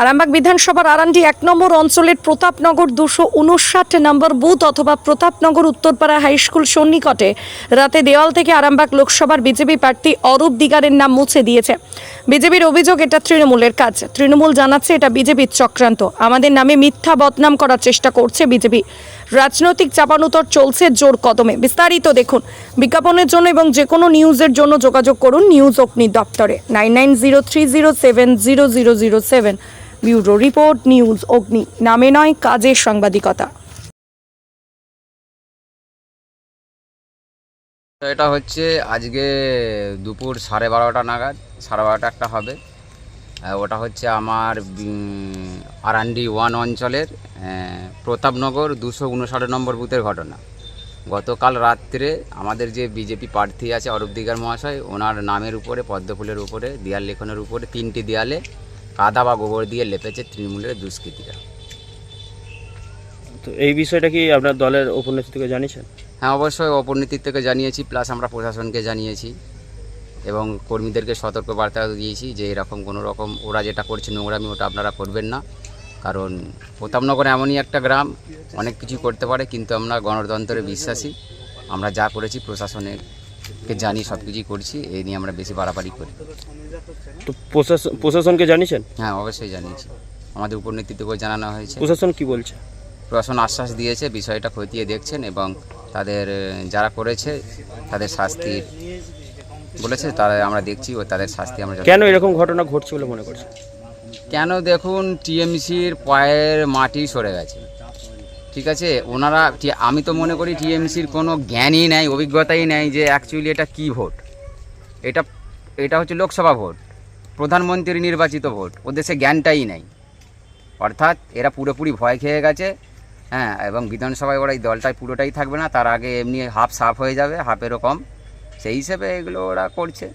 আরামবাগ বিধানসভার আরান্ডি এক নম্বর অঞ্চলের প্রতাপনগর দুশো উনষাট নম্বর বুথ অথবা প্রতাপনগর উত্তরপাড়া হাই স্কুল সন্নিকটে রাতে দেওয়াল থেকে আরামবাগ লোকসভার বিজেপি প্রার্থী অরূপ দিগারের নাম মুছে দিয়েছে। বিজেপির অভিযোগ, এটা তৃণমূলের কাজ। তৃণমূল জানাচ্ছে এটা বিজেপির চক্রান্ত। আমাদের নামে মিথ্যা বদনাম করার চেষ্টা করছে বিজেপি। রাজনৈতিক চাপানুতর চলছে জোর কদমে। বিস্তারিত দেখুন। বিজ্ঞাপনের জন্য এবং যে কোনো নিউজের জন্য যোগাযোগ করুন নিউজ অগ্নি দপ্তরে। Nine nine zero three zero seven zero zero zero seven. Bureau report, news Agni, নামে নয়, কাজের সাংবাদিকতা। এটা হচ্ছে আজকে দুপুর সাড়ে বারোটা নাগাদ, সাড়ে বারোটা একটা হবে। ওটা হচ্ছে আমার আরান্ডি ওয়ান অঞ্চলের প্রতাপনগর দুশো উনষাট নম্বর বুথের ঘটনা। গতকাল রাত্রে আমাদের যে বিজেপি প্রার্থী আছে অরূপ দিগার মহাশয়, ওনার নামের উপরে, পদ্মফুলের উপরে, দেয়াল লেখনের উপরে, তিনটি দেয়ালে কাদা বা গোবর দিয়ে লেপেছে তৃণমূলের দুষ্কৃতীরা। তো এই বিষয়টা কি আপনার দলের উপন্যাস থেকে জানিয়েছেন? হ্যাঁ অবশ্যই অপরনীতির থেকে জানিয়েছি প্লাস আমরা প্রশাসনকে জানিয়েছি এবং কর্মীদেরকে সতর্ক বার্তা দিয়েছি যে এরকম কোনো রকম ওরা যেটা করছে নোংরামি ওটা আপনারা করবেন না। কারণ প্রতাপনগর এমনই একটা গ্রাম অনেক কিছু করতে পারে কিন্তু আমরা গণতন্ত্রে বিশ্বাসী। আমরা যা করেছি প্রশাসনেরকে জানি সব কিছুই করছি এই নিয়ে আমরা বেশি বাড়াবাড়ি করি। তো প্রশাসন প্রশাসনকে জানিয়েছেন? হ্যাঁ অবশ্যই জানিয়েছি। আমাদের উপর নেতৃত্বকেও জানানো হয়েছে। প্রশাসন কি বলছে? প্রশাসন আশ্বাস দিয়েছে বিষয়টা খতিয়ে দেখছেন এবং তাদের যারা করেছে তাদের শাস্তি বলেছে তারা আমরা দেখছি ও তাদের শাস্তি আমরা কেন এরকম ঘটনা ঘটছে বলে মনে করছে কেন দেখুন টিএমসির পায়ের মাটি সরে গেছে। ঠিক আছে? ওনারা আমি তো মনে করি টিএমসির কোনো জ্ঞানই নেই, অভিজ্ঞতাই নেই যে অ্যাকচুয়ালি এটা কি ভোট। এটা এটা হচ্ছে লোকসভা ভোট প্রধানমন্ত্রী নির্বাচিত ভোট, ওদের সে জ্ঞানটাই নেই। অর্থাৎ এরা পুরোপুরি ভয় খেয়ে গেছে হ্যাঁ এবং বিধানসভায় ওরা এই দলটাই পুরোটাই থাকবে না, তার আগে এমনি হাফ সাফ হয়ে যাবে, হাফেরও কম। সেই হিসেবে এগুলো ওরা করছে,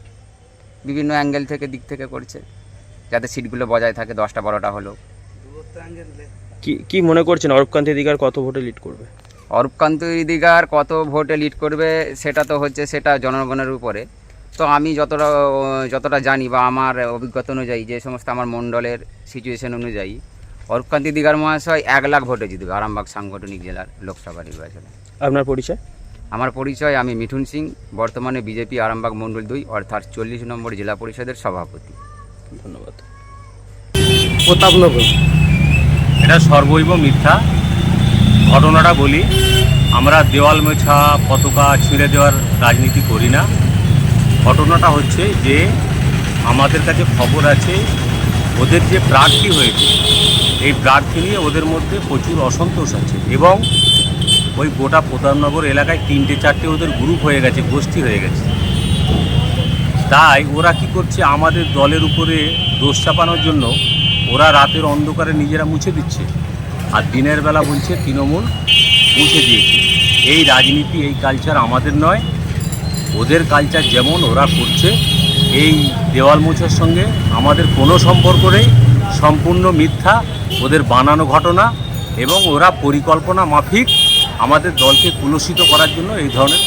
বিভিন্ন অ্যাঙ্গেল থেকে, দিক থেকে করছে, যাতে সিটগুলো বজায় থাকে, দশটা বারোটা হলো। কি কি মনে করছেন? অরূপকান্তি দিগার কত ভোটে লিড করবে? অরূপকান্ত দিগার কত ভোটে লিড করবে সেটা তো হচ্ছে সেটা জনগণের উপরে। তো আমি যতটা যতটা জানি বা আমার অভিজ্ঞতা অনুযায়ী যে সমস্ত আমার মণ্ডলের সিচুয়েশন অনুযায়ী অরূপকান্তি দিগার মহাশয় এক লাখ ভোটে জিতবে আরামবাগ সাংগঠনিক জেলার লোকসভা নির্বাচনে। আপনার পরিচয়? আমার পরিচয় আমি মিঠুন সিং বর্তমানে বিজেপি আরামবাগ মণ্ডল দুই অর্থাৎ চল্লিশ নম্বর জেলা পরিষদের সভাপতি। ধন্যবাদ। প্রতাপনগর। এটা সর্বৈব মিথ্যা। ঘটনাটা বলি, আমরা দেওয়াল মেছা, পতাকা ছিঁড়ে দেওয়ার রাজনীতি করি না। ঘটনাটা হচ্ছে যে, আমাদের কাছে খবর আছে, ওদের যে প্রার্থী হয়েছে, এই প্রার্থী নিয়ে ওদের মধ্যে প্রচুর অসন্তোষ আছে এবং ওই গোটা প্রধাননগর এলাকায় তিনটে, চারটে ওদের গ্রুপ হয়ে গেছে, গোষ্ঠী হয়ে গেছে। তাই ওরা কি করছে, আমাদের দলের উপরে দোষ চাপানোর জন্য ওরা রাতের অন্ধকারে নিজেরা মুছে দিচ্ছে। আর দিনের বেলা বলছে তৃণমূল মুছে দিয়েছে। এই রাজনীতি, এই কালচার আমাদের নয়। ওদের কালচার যেমন ওরা করছে, এই দেওয়াল মোছার সঙ্গে আমাদের কোনো সম্পর্ক নেই। সম্পূর্ণ মিথ্যা, ওদের বানানো ঘটনা এবং ওরা পরিকল্পনা মাফিক আমাদের দলকে কুলসিত করার জন্য এই ধরনের